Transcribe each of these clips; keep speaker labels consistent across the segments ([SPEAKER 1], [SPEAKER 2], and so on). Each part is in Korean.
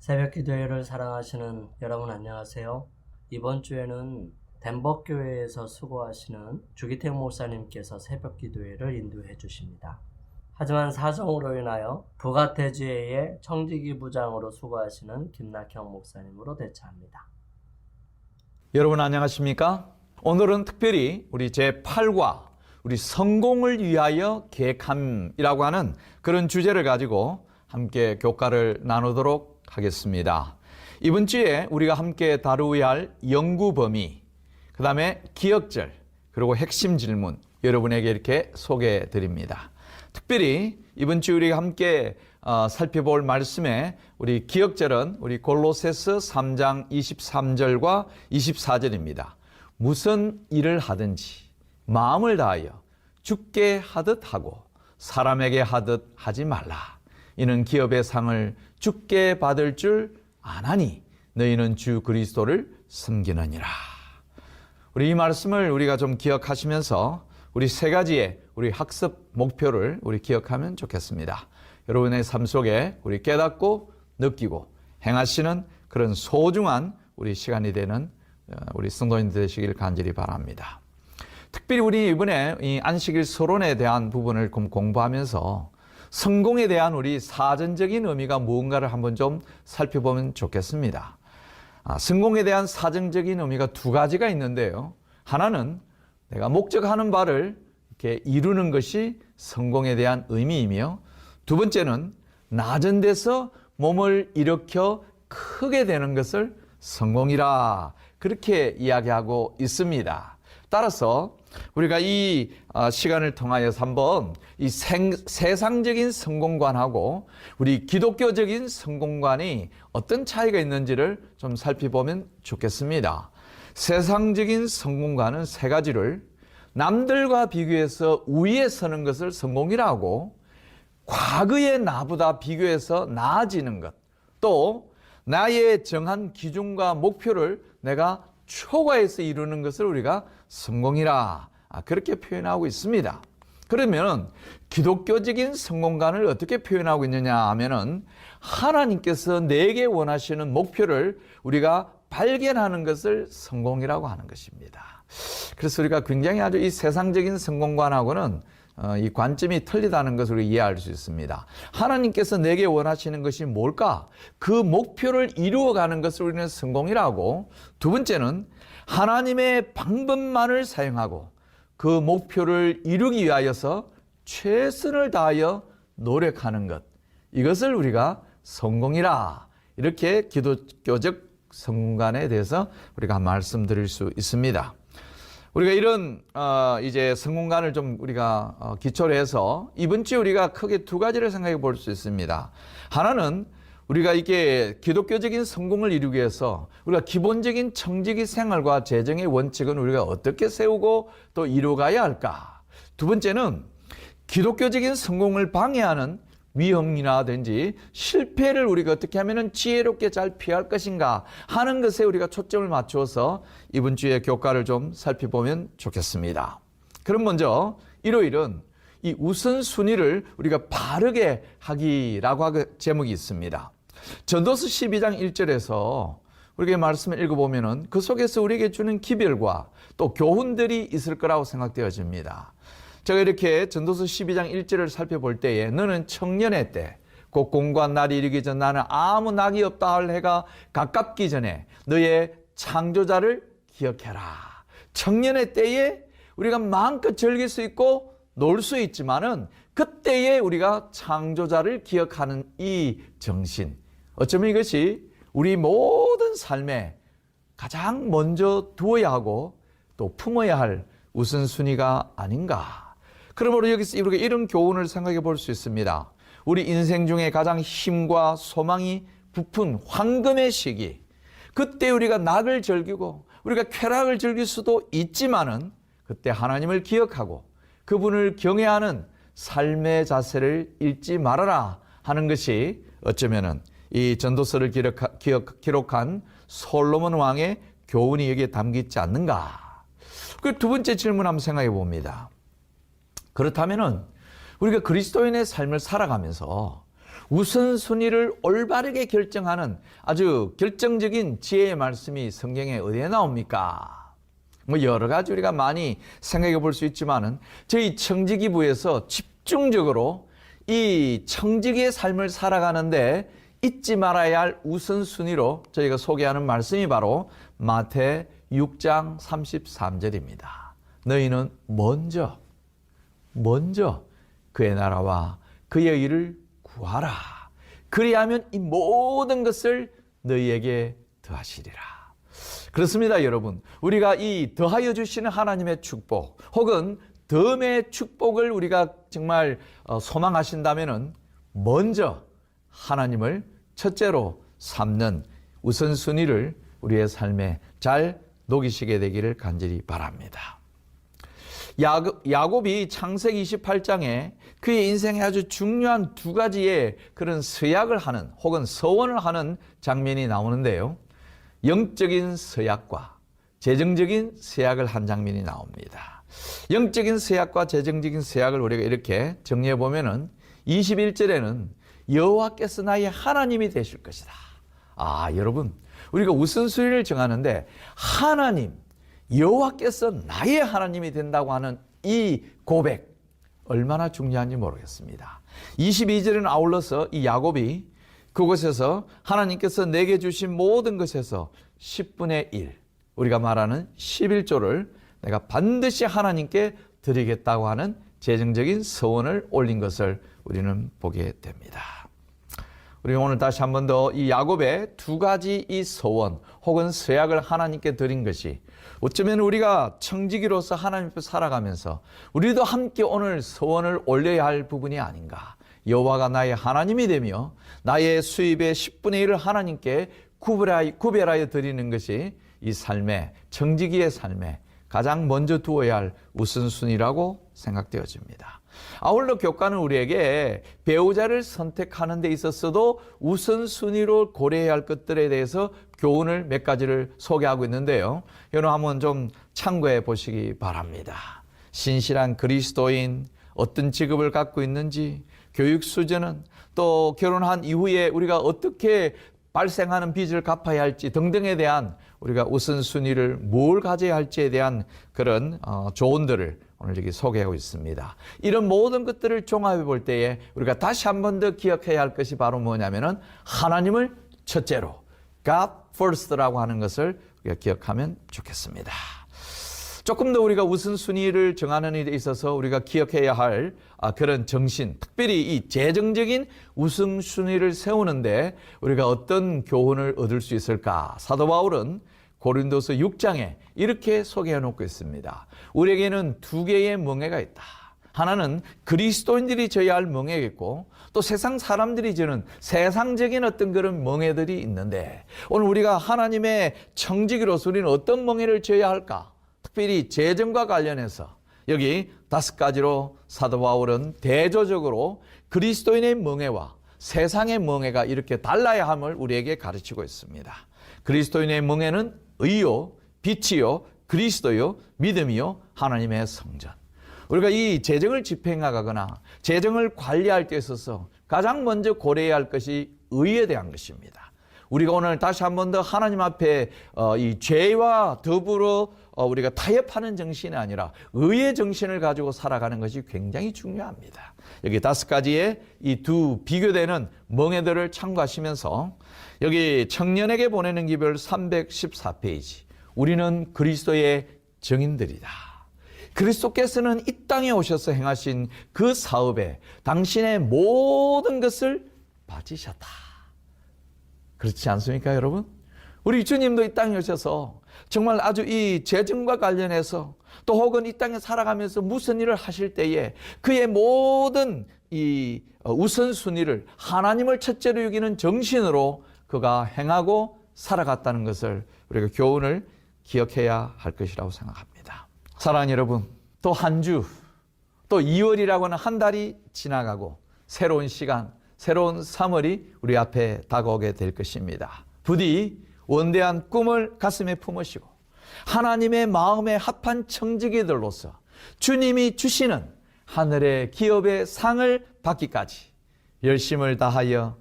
[SPEAKER 1] 새벽 기도회를 사랑하시는 여러분 안녕하세요. 이번 주에는 덴버 교회에서 수고하시는 주기택 목사님께서 새벽 기도회를 인도해 주십니다. 하지만 사정으로 인하여 부가태주회의 청지기 부장으로 수고하시는 김낙형 목사님으로 대체합니다.
[SPEAKER 2] 여러분 안녕하십니까? 오늘은 특별히 우리 제8과 우리 성공을 위하여 계획함이라고 하는 그런 주제를 가지고 함께 교과를 나누도록 하겠습니다. 이번 주에 우리가 함께 다루어야 할 연구 범위, 그 다음에 기억절, 그리고 핵심 질문 여러분에게 이렇게 소개해 드립니다. 특별히 이번 주 우리가 함께 어, 살펴볼 말씀에 우리 기억절은 우리 골로세스 3장 23절과 24절입니다. 무슨 일을 하든지 마음을 다하여 죽게 하듯 하고 사람에게 하듯 하지 말라. 이는 기업의 상을 죽게 받을 줄 아나니 너희는 주 그리스도를 섬기느니라. 우리 이 말씀을 우리가 좀 기억하시면서 우리 세 가지의 우리 학습 목표를 우리 기억하면 좋겠습니다. 여러분의 삶 속에 우리 깨닫고 느끼고 행하시는 그런 소중한 우리 시간이 되는 어, 우리 성도인들 되시길 간절히 바랍니다. 특별히 우리 이번에 이 안식일 서론에 대한 부분을 좀 공부하면서 성공에 대한 우리 사전적인 의미가 무언가를 한번 좀 살펴보면 좋겠습니다. 아, 성공에 대한 사정적인 의미가 두 가지가 있는데요. 하나는 내가 목적하는 바를 이렇게 이루는 것이 성공에 대한 의미이며 두 번째는 낮은 데서 몸을 일으켜 크게 되는 것을 성공이라 그렇게 이야기하고 있습니다. 따라서 우리가 이 어, 시간을 통하여서 한번 이 생, 세상적인 성공관하고 우리 기독교적인 성공관이 어떤 차이가 있는지를 좀 살펴보면 좋겠습니다. 세상적인 성공관은 세 가지를 남들과 비교해서 우위에 서는 것을 성공이라고 과거의 나보다 비교해서 나아지는 것, 또 나의 정한 기준과 목표를 내가 초과해서 이루는 것을 우리가 성공이라 아, 그렇게 표현하고 있습니다. 그러면 기독교적인 성공관을 어떻게 표현하고 있느냐 하면은 하나님께서 내게 원하시는 목표를 우리가 발견하는 것을 성공이라고 하는 것입니다. 그래서 우리가 굉장히 아주 이 세상적인 성공관하고는 어, 이 관점이 틀리다는 것을 이해할 수 있습니다. 하나님께서 내게 원하시는 것이 뭘까? 그 목표를 이루어가는 것을 우리는 성공이라고. 두 번째는 하나님의 방법만을 사용하고 그 목표를 이루기 위하여서 최선을 다하여 노력하는 것. 이것을 우리가 성공이라. 이렇게 기독교적 성공관에 대해서 우리가 말씀드릴 수 있습니다. 우리가 이런 어 이제 성공관을 좀 우리가 어 기초로 해서 이번 주에 우리가 크게 두 가지를 생각해 볼 수 있습니다. 하나는 우리가 이게 기독교적인 성공을 이루기 위해서 우리가 기본적인 청지기 생활과 재정의 원칙은 우리가 어떻게 세우고 또 이루어가야 할까? 두 번째는 기독교적인 성공을 방해하는 위험이라든지 실패를 우리가 어떻게 하면 지혜롭게 잘 피할 것인가 하는 것에 우리가 초점을 맞추어서 이번 주에 교과를 좀 살펴보면 좋겠습니다. 그럼 먼저 일요일은 이 우선순위를 우리가 바르게 하기라고 하는 제목이 있습니다. 전도서 12장 1절에서 우리가 말씀을 읽어보면은 그 속에서 우리에게 주는 기별과 또 교훈들이 있을 거라고 생각되어집니다. 제가 이렇게 전도서 12장 1절을 살펴볼 때에 너는 청년의 때, 곧 공고한 날이 이르기 전 나는 아무 낙이 없다 할 해가 가깝기 전에 너의 창조자를 기억해라. 청년의 때에 우리가 마음껏 즐길 수 있고 놀 수 있지만은 그때에 우리가 창조자를 기억하는 이 정신. 어쩌면 이것이 우리 모든 삶에 가장 먼저 두어야 하고 또 품어야 할 우선순위가 아닌가. 그러므로 여기서 우리가 이런 교훈을 생각해 볼 수 있습니다. 우리 인생 중에 가장 힘과 소망이 부푼 황금의 시기. 그때 우리가 낙을 즐기고 우리가 쾌락을 즐길 수도 있지만은 그때 하나님을 기억하고 그분을 경외하는 삶의 자세를 잃지 말아라 하는 것이 어쩌면은 이 전도서를 기록, 기억, 기록한 솔로몬 왕의 교훈이 여기에 담겨 있지 않는가. 그 두 번째 질문 한번 생각해 봅니다. 그렇다면은 우리가 그리스도인의 삶을 살아가면서 우선순위를 올바르게 결정하는 아주 결정적인 지혜의 말씀이 성경에 어디에 나옵니까? 뭐 여러 가지 우리가 많이 생각해 볼 수 있지만은 저희 청지기부에서 집중적으로 이 청지기의 삶을 살아가는데 잊지 말아야 할 우선순위로 저희가 소개하는 말씀이 바로 마태 6장 33절입니다. 너희는 먼저 먼저 그의 나라와 그의 일을 구하라. 그리하면 이 모든 것을 너희에게 더하시리라. 그렇습니다, 여러분. 우리가 이 더하여 주시는 하나님의 축복 혹은 덤의 축복을 우리가 정말 어, 소망하신다면은 먼저 하나님을 첫째로 삼는 우선순위를 우리의 삶에 잘 녹이시게 되기를 간절히 바랍니다. 야곱, 야곱 이 창세기 28장에 그의 인생에 아주 중요한 두 가지의 그런 서약을 하는 혹은 서원을 하는 장면이 나오는데요. 영적인 서약과 재정적인 서약을 한 장면이 나옵니다. 영적인 서약과 재정적인 서약을 우리가 이렇게 정리해 보면은 21절에는 여호와께서 나의 하나님이 되실 것이다. 아, 여러분, 우리가 우선순위를 정하는데 하나님 여호와께서 나의 하나님이 된다고 하는 이 고백 얼마나 중요한지 모르겠습니다. 22절은 아울러서 이 야곱이 그곳에서 하나님께서 내게 주신 모든 것에서 10분의 1 우리가 말하는 11조를 내가 반드시 하나님께 드리겠다고 하는 재정적인 서원을 올린 것을 우리는 보게 됩니다. 우리 오늘 다시 한 번 더 이 야곱의 두 가지 이 서원 혹은 서약을 하나님께 드린 것이 어쩌면 우리가 청지기로서 하나님 앞에 살아가면서 우리도 함께 오늘 서원을 올려야 할 부분이 아닌가. 여호와가 나의 하나님이 되며 나의 수입의 10분의 1을 하나님께 구별하여, 드리는 것이 이 삶의 청지기의 삶에 가장 먼저 두어야 할 우선순위라고 생각되어집니다. 아울러 교과는 우리에게 배우자를 선택하는 데 있어서도 우선순위로 고려해야 할 것들에 대해서 교훈을 몇 가지를 소개하고 있는데요. 여러분 한번 좀 참고해 보시기 바랍니다. 신실한 그리스도인, 어떤 직업을 갖고 있는지, 교육 수준은 또 결혼한 이후에 우리가 어떻게 발생하는 빚을 갚아야 할지 등등에 대한 우리가 우선순위를 뭘 가져야 할지에 대한 그런 어, 조언들을 오늘 여기 소개하고 있습니다. 이런 모든 것들을 종합해 볼 때에 우리가 다시 한 번 더 기억해야 할 것이 바로 뭐냐면은 하나님을 첫째로 God first라고 하는 것을 우리가 기억하면 좋겠습니다. 조금 더 우리가 우선순위를 정하는 일에 있어서 우리가 기억해야 할 아, 그런 정신, 특별히 이 재정적인 우선순위를 세우는데 우리가 어떤 교훈을 얻을 수 있을까? 사도 바울은 고린도서 6장에 이렇게 소개해 놓고 있습니다. 우리에게는 두 개의 멍해가 있다. 하나는 그리스도인들이 져야 할 멍해겠고 또 세상 사람들이 지는 세상적인 어떤 그런 멍해들이 있는데 오늘 우리가 하나님의 청지기로서 우리는 어떤 멍해를 져야 할까? 특별히 재정과 관련해서 여기 다섯 가지로 사도 바울은 대조적으로 그리스도인의 멍해와 세상의 멍해가 이렇게 달라야 함을 우리에게 가르치고 있습니다. 그리스도인의 멍해는 의요, 빛이요, 그리스도요, 믿음이요, 하나님의 성전. 우리가 이 재정을 집행하거나 재정을 관리할 때 있어서 가장 먼저 고려해야 할 것이 의에 대한 것입니다. 우리가 오늘 다시 한 번 더 하나님 앞에 어, 이 죄와 더불어 어, 우리가 타협하는 정신이 아니라 의의 정신을 가지고 살아가는 것이 굉장히 중요합니다. 여기 다섯 가지의 이 두 비교되는 멍해들을 참고하시면서 여기 청년에게 보내는 기별 314페이지 우리는 그리스도의 정인들이다. 그리스도께서는 이 땅에 오셔서 행하신 그 사업에 당신의 모든 것을 바치셨다. 그렇지 않습니까, 여러분? 우리 주님도 이 땅에 오셔서 정말 아주 이 재정과 관련해서 또 혹은 이 땅에 살아가면서 무슨 일을 하실 때에 그의 모든 이 우선순위를 하나님을 첫째로 여기는 정신으로 그가 행하고 살아갔다는 것을 우리가 교훈을 기억해야 할 것이라고 생각합니다. 사랑하는 여러분, 또 한 주, 또 2월이라고 하는 한 달이 지나가고 새로운 시간, 새로운 3월이 우리 앞에 다가오게 될 것입니다. 부디 원대한 꿈을 가슴에 품으시고 하나님의 마음에 합한 청지기들로서 주님이 주시는 하늘의 기업의 상을 받기까지 열심을 다하여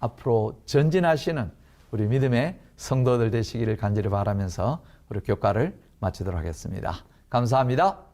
[SPEAKER 2] 앞으로 전진하시는 우리 믿음의 성도들 되시기를 간절히 바라면서 우리 교과를 마치도록 하겠습니다. 감사합니다.